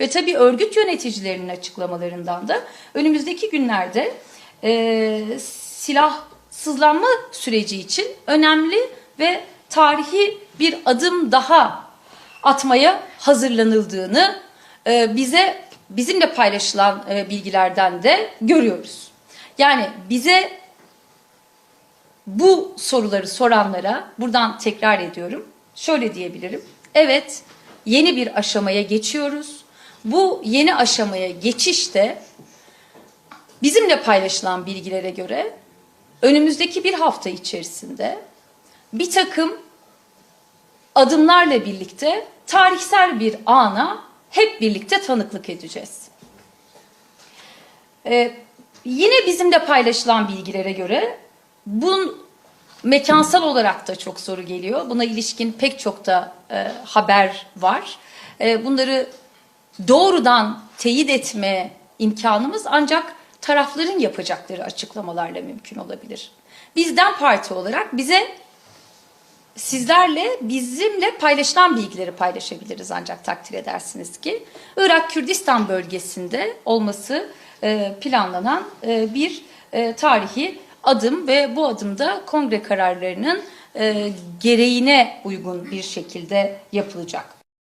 ve tabii örgüt yöneticilerinin açıklamalarından da önümüzdeki günlerde e, silahsızlanma süreci için önemli ve tarihi bir adım daha atmaya hazırlanıldığını e, bize bizimle paylaşılan e, bilgilerden de görüyoruz. Yani bize bu soruları soranlara buradan tekrar ediyorum. Şöyle diyebilirim. Evet, yeni bir aşamaya geçiyoruz. Bu yeni aşamaya geçişte bizimle paylaşılan bilgilere göre önümüzdeki bir hafta içerisinde bir takım adımlarla birlikte tarihsel bir ana hep birlikte tanıklık edeceğiz. Ee, yine bizimle paylaşılan bilgilere göre bu mekansal olarak da çok soru geliyor. Buna ilişkin pek çok da e, haber var. E, bunları doğrudan teyit etme imkanımız ancak tarafların yapacakları açıklamalarla mümkün olabilir. Bizden parti olarak bize sizlerle bizimle paylaşılan bilgileri paylaşabiliriz ancak takdir edersiniz ki Irak Kürdistan bölgesinde olması e, planlanan e, bir e, tarihi adım ve bu adımda kongre kararlarının gereğine uygun bir şekilde yapılacak.